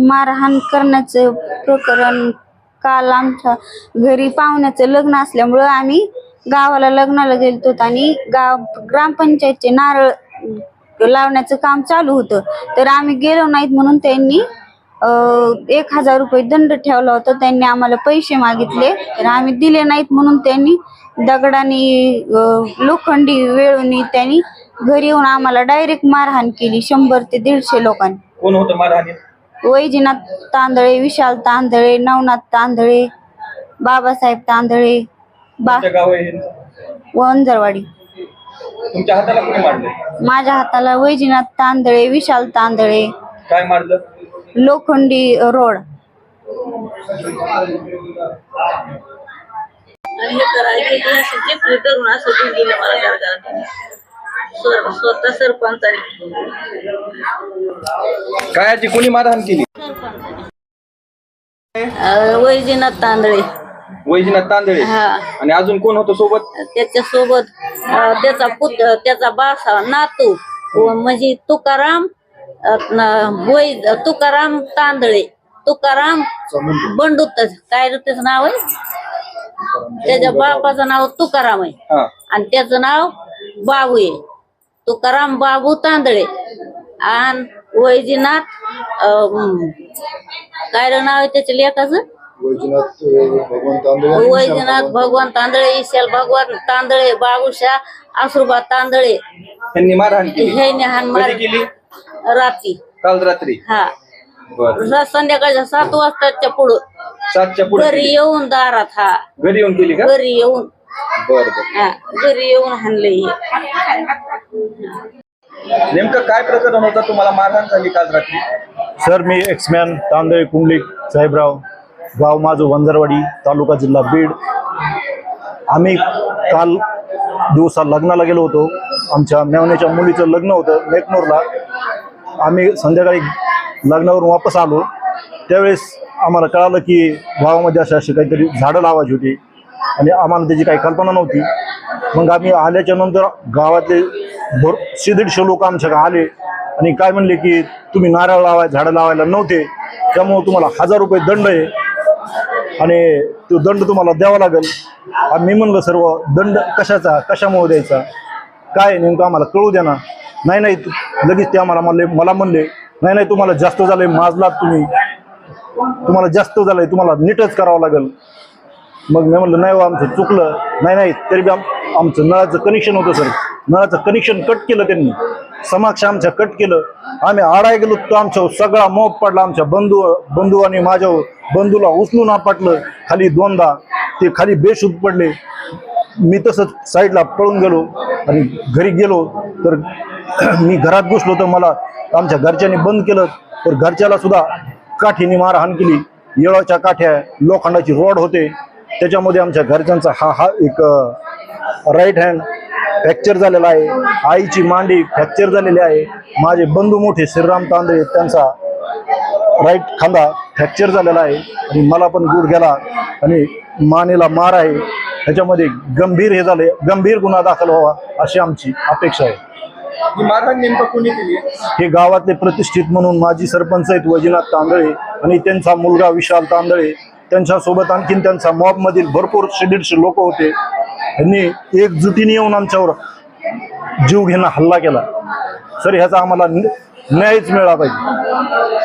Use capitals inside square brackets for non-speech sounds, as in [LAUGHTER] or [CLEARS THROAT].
मारहाण करण्याचं प्रकरण काल आमच्या घरी पाहुण्याचं लग्न असल्यामुळं आम्ही गावाला लग्नाला गेलतो आणि गाव ग्रामपंचायतचे नारळ लावण्याचं काम चालू होतं. तर आम्ही गेलो नाहीत म्हणून त्यांनी एक हजार रुपये दंड ठेवला होता. त्यांनी आम्हाला पैसे मागितले. तर आम्ही दिले नाहीत म्हणून त्यांनी दगडाने लोखंडी वेळून त्यांनी घरी येऊन आम्हाला डायरेक्ट मारहाण केली. शंभर ते दीडशे लोकांनी. कोण होतं मारहाणी वैजनाथ तांदळे विशाल तांदळे नवनाथ तांदळे बाबासाहेब तांदळे बा तुमच्या गाव आहे हे? वंजरवाडी. तुमच्या हाताला कोणी मारलं? माझ्या हाताला वैजनाथ तांदळे विशाल तांदळे. काय मारलं? लोखंडी रोड. आणि हे करायचे ते असे चिपरी करून असं देऊन दिलं मला स्व- स्वतः सरपंचाने काय आजी कोणी मारहाण केली? वैजनाथ तांदळे. वैजनाथ तांदळे. हा. आणि अजून कोण होतं सोबत? त्याच्या सोबत त्याचा पुत त्याचा बासा नातू व म्हणजे तुकाराम वै तुकाराम तांदळे. तुकाराम बंडूत काय रे त्याचं नाव आहे? त्याच्या बापाचं नाव तुकाराम आहे. हा. आणि त्याचं नाव बाबू आहे. तुकाराम बाबू तांदळे. आणि वैजनाथ अं, काय रे नाव आहे त्याच्या लेखाचं? वैजनाथ भगवान तांदळे वैजनाथ भगवान. तांदळे ईशाल भगवान तांदळे बाबूशा आसुबा तांदळे. त्यांनी मारहाण केली. हे हानमार कधी केली? रात्री. काल रात्री. हा. बर. संध्याकाळच्या सात वाजताच्या पुढं. सातच्या पुढे घरी येऊन दारात हा. घरी येऊन केली का? घरी येऊन. बर बर. हा घरी येऊन हाणले नेमकं काय प्रकरण होतं? तुम्हाला मारहाण झाली काल रात्री? सर मी एक्समॅन तांदळे कुंडलिक साहेबराव गाव माझं वंजरवाडी तालुका जिल्हा बीड. आम्ही काल दिवसा लग्नाला गेलो होतो. आमच्या मेवण्याच्या मुलीचं लग्न होतं नेकनूरला आम्ही संध्याकाळी लग्नावरून वापस आलो. त्यावेळेस आम्हाला कळालं की गावामध्ये अशा अशी काहीतरी झाडं लावायची होती आणि आम्हाला त्याची काही कल्पना नव्हती. मग आम्ही आल्याच्यानंतर गावातले भर शे दीडशे लोक आमच्याकडे आले आणि काय म्हणले की तुम्ही नारळ लावाय झाडं लावायला नव्हते. त्यामुळं तुम्हाला हजार रुपये दंड आहे. आणि तो दंड तुम्हाला द्यावा लागेल. मी म्हणलं सर्व दंड कशाचा? कशामुळे द्यायचा? काय नेमकं आम्हाला कळू द्या ना. नाही नाही लगेच ते आम्हाला म्हणले मला म्हणले नाही नाही तुम्हाला जास्त झालंय माजलात तुम्ही. तुम्हाला जास्त झालंय तुम्हाला नीटच करावं लागेल. मग मी म्हणलं नाही हो, आमचं चुकलं. नाही नाही तरी बी आम आमचं नळाचं कनेक्शन होतं सर नळाचं कनेक्शन कट केलं त्यांनी. समक्ष आमच्या कट केलं. आम्ही आडाय गेलो तो आमच्यावर सगळा मोप पडला आमच्या बंधू बंधू आणि माझ्या बंधूला उचलून आपटलं. खाली दोनदा ते खाली बेशुद्ध पडले. मी तसंच साईडला पळून गेलो आणि घरी गेलो. तर [CLEARS THROAT] मी घरात घुसलो तर मला आमच्या घरच्यांनी बंद केलं. तर घरच्याला सुद्धा काठीने मारहाण केली. येळाच्या काठ्या लोखंडाची रोड होते. त्याच्यामध्ये आमच्या घरच्यांचा हा हा एक राईट हँड फ्रॅक्चर झालेला आहे. आईची मांडी फ्रॅक्चर झालेली आहे. माझे बंधू मोठे श्रीराम तांदळे त्यांचा राईट खांदा फ्रॅक्चर झालेला आहे. आणि मला पण गुडघ्याला आणि मानेला मार आहे. ह्याच्यामध्ये गंभीर हे झाले. गंभीर गुन्हा दाखल व्हावा अशी आमची अपेक्षा आहे. ही हे गावातले प्रतिष्ठित म्हणून माजी सरपंच आहेत वैजनाथ तांदळे आणि त्यांचा मुलगा विशाल तांदळे. त्यांच्यासोबत आणखीन त्यांचा मॉबमधील भरपूर शे दीडशे लोक होते. ह्यांनी एकजुटीने येऊन आमच्यावर जीव घेणं हल्ला केला. सर ह्याचा आम्हाला न्यायच मिळाला पाहिजे.